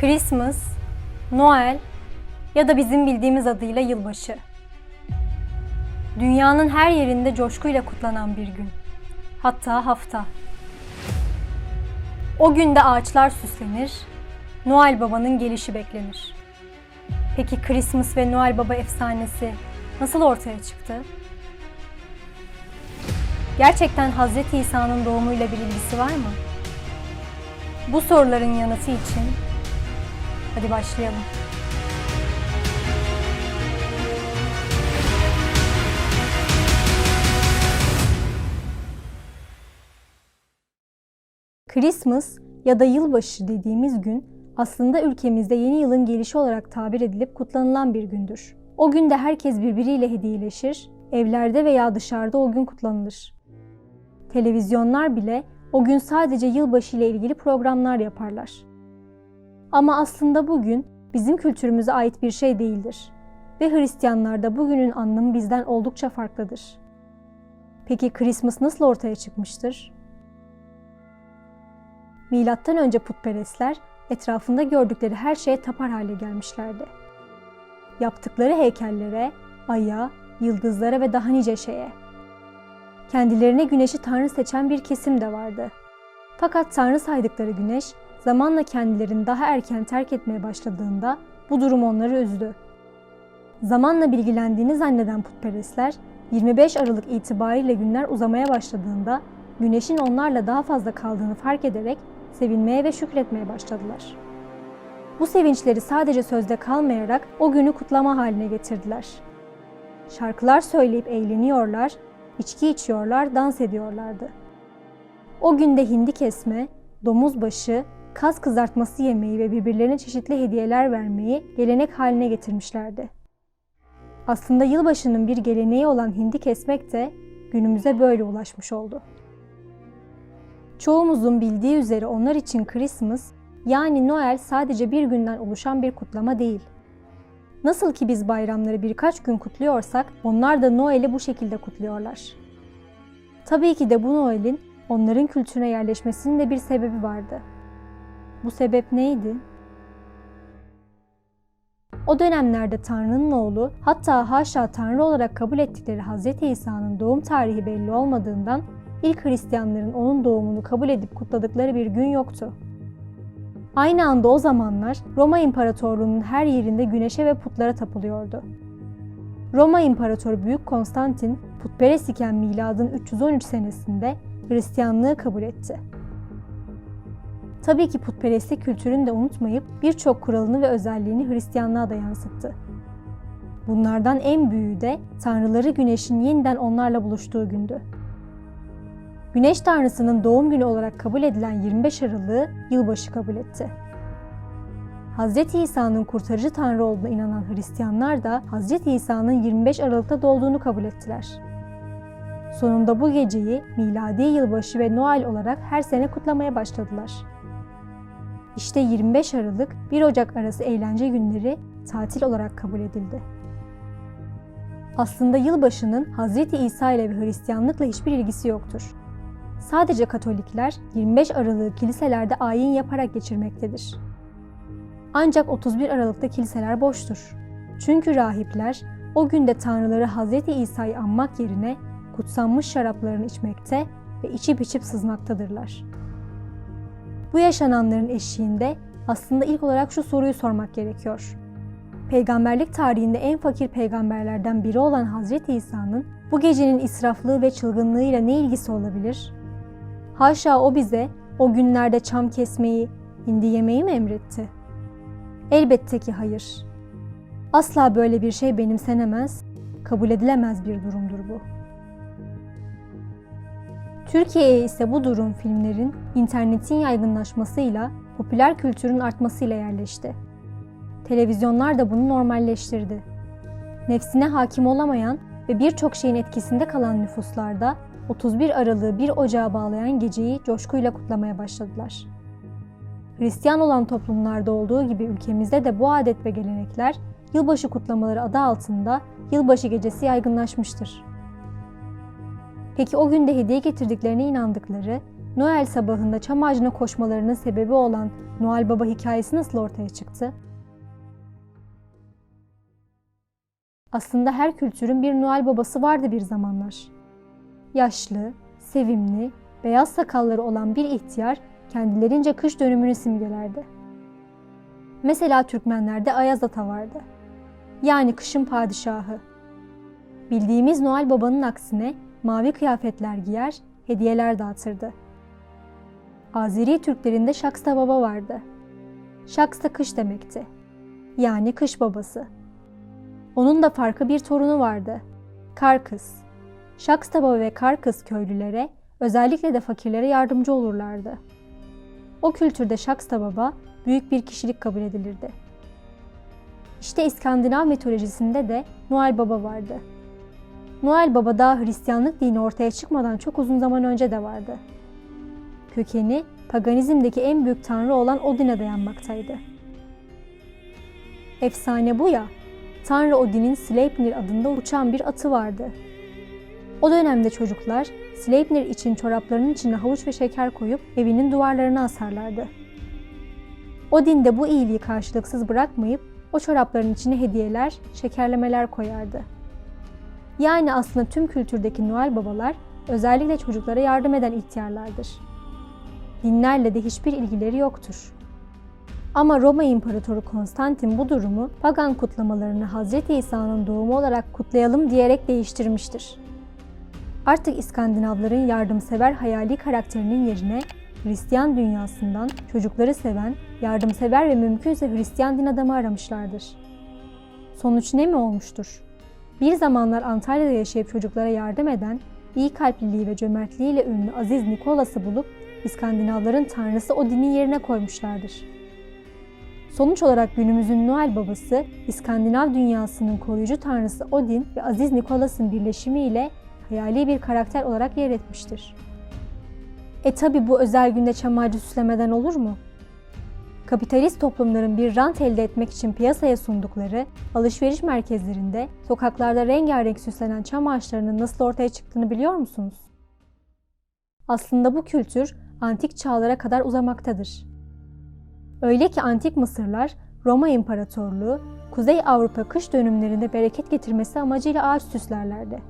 Christmas, Noel ya da bizim bildiğimiz adıyla yılbaşı. Dünyanın her yerinde coşkuyla kutlanan bir gün. Hatta hafta. O günde ağaçlar süslenir, Noel Baba'nın gelişi beklenir. Peki Christmas ve Noel Baba efsanesi nasıl ortaya çıktı? Gerçekten Hazreti İsa'nın doğumuyla bir ilgisi var mı? Bu soruların yanıtı için hadi başlayalım. Christmas ya da yılbaşı dediğimiz gün aslında ülkemizde yeni yılın gelişi olarak tabir edilip kutlanılan bir gündür. O günde herkes birbiriyle hediyeleşir, evlerde veya dışarıda o gün kutlanılır. Televizyonlar bile o gün sadece yılbaşı ile ilgili programlar yaparlar. Ama aslında bugün bizim kültürümüze ait bir şey değildir. Ve Hristiyanlarda bugünün anlamı bizden oldukça farklıdır. Peki Christmas nasıl ortaya çıkmıştır? Milattan önce putperestler etrafında gördükleri her şeye tapar hale gelmişlerdi. Yaptıkları heykellere, aya, yıldızlara ve daha nice şeye. Kendilerine güneşi tanrı seçen bir kesim de vardı. Fakat tanrı saydıkları güneş zamanla kendilerini daha erken terk etmeye başladığında bu durum onları üzdü. Zamanla bilgilendiğini zanneden putperestler 25 Aralık itibariyle günler uzamaya başladığında güneşin onlarla daha fazla kaldığını fark ederek sevinmeye ve şükretmeye başladılar. Bu sevinçleri sadece sözde kalmayarak o günü kutlama haline getirdiler. Şarkılar söyleyip eğleniyorlar, içki içiyorlar, dans ediyorlardı. O günde hindi kesme, domuz başı, kas kızartması yemeği ve birbirlerine çeşitli hediyeler vermeyi gelenek haline getirmişlerdi. Aslında yılbaşının bir geleneği olan hindi kesmek de günümüze böyle ulaşmış oldu. Çoğumuzun bildiği üzere onlar için Christmas yani Noel sadece bir günden oluşan bir kutlama değil. Nasıl ki biz bayramları birkaç gün kutluyorsak onlar da Noel'i bu şekilde kutluyorlar. Tabii ki de bu Noel'in onların kültürüne yerleşmesinin de bir sebebi vardı. Bu sebep neydi? O dönemlerde Tanrı'nın oğlu, hatta haşa Tanrı olarak kabul ettikleri Hz. İsa'nın doğum tarihi belli olmadığından ilk Hristiyanların onun doğumunu kabul edip kutladıkları bir gün yoktu. Aynı anda o zamanlar Roma İmparatorluğu'nun her yerinde güneşe ve putlara tapılıyordu. Roma İmparatoru Büyük Konstantin, putperest iken miladın 313 senesinde Hristiyanlığı kabul etti. Tabii ki putperestlik kültürünü de unutmayıp birçok kuralını ve özelliğini Hristiyanlığa da yansıttı. Bunlardan en büyüğü de tanrıları güneşin yeniden onlarla buluştuğu gündü. Güneş tanrısının doğum günü olarak kabul edilen 25 Aralık'ı yılbaşı kabul etti. Hz. İsa'nın kurtarıcı tanrı olduğuna inanan Hristiyanlar da Hz. İsa'nın 25 Aralık'ta doğduğunu kabul ettiler. Sonunda bu geceyi miladi yılbaşı ve Noel olarak her sene kutlamaya başladılar. İşte 25 Aralık 1 Ocak arası eğlence günleri tatil olarak kabul edildi. Aslında yılbaşının Hz. İsa ile ve Hristiyanlıkla hiçbir ilgisi yoktur. Sadece Katolikler 25 Aralık'ı kiliselerde ayin yaparak geçirmektedir. Ancak 31 Aralık'ta kiliseler boştur. Çünkü rahipler o günde tanrıları Hz. İsa'yı anmak yerine kutsanmış şaraplarını içmekte ve içip içip sızmaktadırlar. Bu yaşananların eşiğinde aslında ilk olarak şu soruyu sormak gerekiyor. Peygamberlik tarihinde en fakir peygamberlerden biri olan Hazreti İsa'nın bu gecenin israflığı ve çılgınlığıyla ne ilgisi olabilir? Haşa o bize o günlerde çam kesmeyi, hindi yemeyi mi emretti? Elbette ki hayır. Asla böyle bir şey benimsenemez, kabul edilemez bir durumdur bu. Türkiye'ye ise bu durum filmlerin, internetin yaygınlaşmasıyla, popüler kültürün artmasıyla yerleşti. Televizyonlar da bunu normalleştirdi. Nefsine hakim olamayan ve birçok şeyin etkisinde kalan nüfuslarda 31 Aralık'ı 1 Ocağa bağlayan geceyi coşkuyla kutlamaya başladılar. Hristiyan olan toplumlarda olduğu gibi ülkemizde de bu adet ve gelenekler yılbaşı kutlamaları adı altında yılbaşı gecesi yaygınlaşmıştır. Peki o günde hediye getirdiklerine inandıkları, Noel sabahında çam ağacına koşmalarının sebebi olan Noel Baba hikayesi nasıl ortaya çıktı? Aslında her kültürün bir Noel babası vardı bir zamanlar. Yaşlı, sevimli, beyaz sakalları olan bir ihtiyar kendilerince kış dönümünü simgelerdi. Mesela Türkmenlerde Ayaz Ata vardı. Yani kışın padişahı. Bildiğimiz Noel Baba'nın aksine mavi kıyafetler giyer, hediyeler dağıtırdı. Azeri Türklerinde Şaksta Baba vardı. Şaksta kış demekti. Yani kış babası. Onun da farklı bir torunu vardı. Kar kız. Şaksta Baba ve Kar kız köylülere, özellikle de fakirlere yardımcı olurlardı. O kültürde Şaksta Baba büyük bir kişilik kabul edilirdi. İşte İskandinav mitolojisinde de Noel Baba vardı. Noel Baba daha Hristiyanlık dini ortaya çıkmadan çok uzun zaman önce de vardı. Kökeni paganizmdeki en büyük tanrı olan Odin'e dayanmaktaydı. Efsane bu ya, Tanrı Odin'in Sleipnir adında uçan bir atı vardı. O dönemde çocuklar Sleipnir için çoraplarının içine havuç ve şeker koyup evinin duvarlarına asarlardı. Odin de bu iyiliği karşılıksız bırakmayıp o çorapların içine hediyeler, şekerlemeler koyardı. Yani aslında tüm kültürdeki Noel babalar özellikle çocuklara yardım eden ihtiyarlardır. Dinlerle de hiçbir ilgileri yoktur. Ama Roma İmparatoru Konstantin bu durumu pagan kutlamalarını Hz. İsa'nın doğumu olarak kutlayalım diyerek değiştirmiştir. Artık İskandinavların yardımsever hayali karakterinin yerine Hristiyan dünyasından çocukları seven, yardımsever ve mümkünse Hristiyan din adamı aramışlardır. Sonuç ne mi olmuştur? Bir zamanlar Antalya'da yaşayıp çocuklara yardım eden, iyi kalpliliği ve cömertliğiyle ünlü Aziz Nikolas'ı bulup İskandinavların tanrısı Odin'in yerine koymuşlardır. Sonuç olarak günümüzün Noel babası, İskandinav dünyasının koruyucu tanrısı Odin ve Aziz Nikolas'ın birleşimiyle hayali bir karakter olarak yer etmiştir. E tabi bu özel günde çam ağacı süslemeden olur mu? Kapitalist toplumların bir rant elde etmek için piyasaya sundukları alışveriş merkezlerinde sokaklarda rengarenk süslenen çam ağaçlarının nasıl ortaya çıktığını biliyor musunuz? Aslında bu kültür antik çağlara kadar uzamaktadır. Öyle ki antik Mısırlar Roma İmparatorluğu Kuzey Avrupa kış dönümlerinde bereket getirmesi amacıyla ağaç süslerlerdi.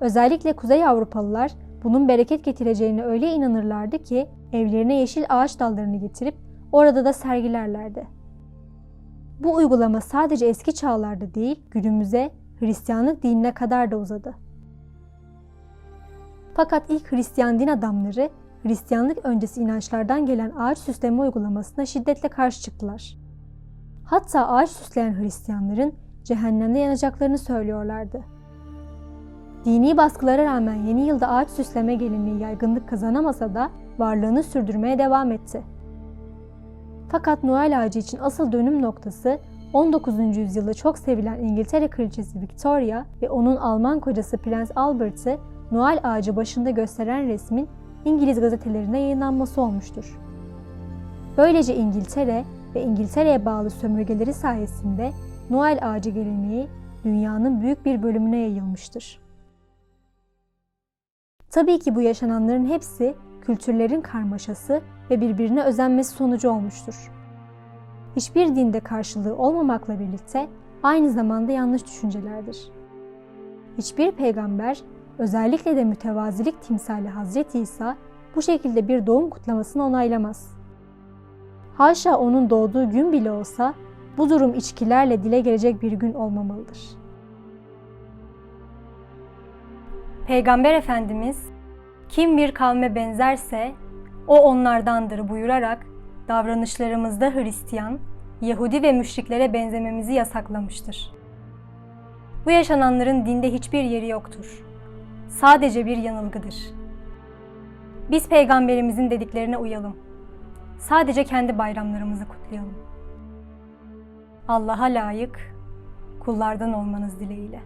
Özellikle Kuzey Avrupalılar bunun bereket getireceğine öyle inanırlardı ki evlerine yeşil ağaç dallarını getirip orada da sergilerlerdi. Bu uygulama sadece eski çağlarda değil, günümüze Hristiyanlık dinine kadar da uzadı. Fakat ilk Hristiyan din adamları Hristiyanlık öncesi inançlardan gelen ağaç süsleme uygulamasına şiddetle karşı çıktılar. Hatta ağaç süsleyen Hristiyanların cehennemde yanacaklarını söylüyorlardı. Dini baskılara rağmen yeni yılda ağaç süsleme geleneği yaygınlık kazanamasa da varlığını sürdürmeye devam etti. Fakat Noel ağacı için asıl dönüm noktası 19. yüzyılda çok sevilen İngiltere Kraliçesi Victoria ve onun Alman kocası Prens Albert'ı Noel ağacı başında gösteren resmin İngiliz gazetelerinde yayınlanması olmuştur. Böylece İngiltere ve İngiltere'ye bağlı sömürgeleri sayesinde Noel ağacı geleneği dünyanın büyük bir bölümüne yayılmıştır. Tabii ki bu yaşananların hepsi kültürlerin karmaşası ve birbirine özenmesi sonucu olmuştur. Hiçbir dinde karşılığı olmamakla birlikte aynı zamanda yanlış düşüncelerdir. Hiçbir peygamber, özellikle de mütevazilik timsali Hazreti İsa bu şekilde bir doğum kutlamasını onaylamaz. Haşa onun doğduğu gün bile olsa bu durum içkilerle dile gelecek bir gün olmamalıdır. Peygamber Efendimiz kim bir kavme benzerse o onlardandır buyurarak davranışlarımızda Hristiyan, Yahudi ve müşriklere benzememizi yasaklamıştır. Bu yaşananların dinde hiçbir yeri yoktur. Sadece bir yanılgıdır. Biz peygamberimizin dediklerine uyalım. Sadece kendi bayramlarımızı kutlayalım. Allah'a layık kullardan olmanız dileğiyle.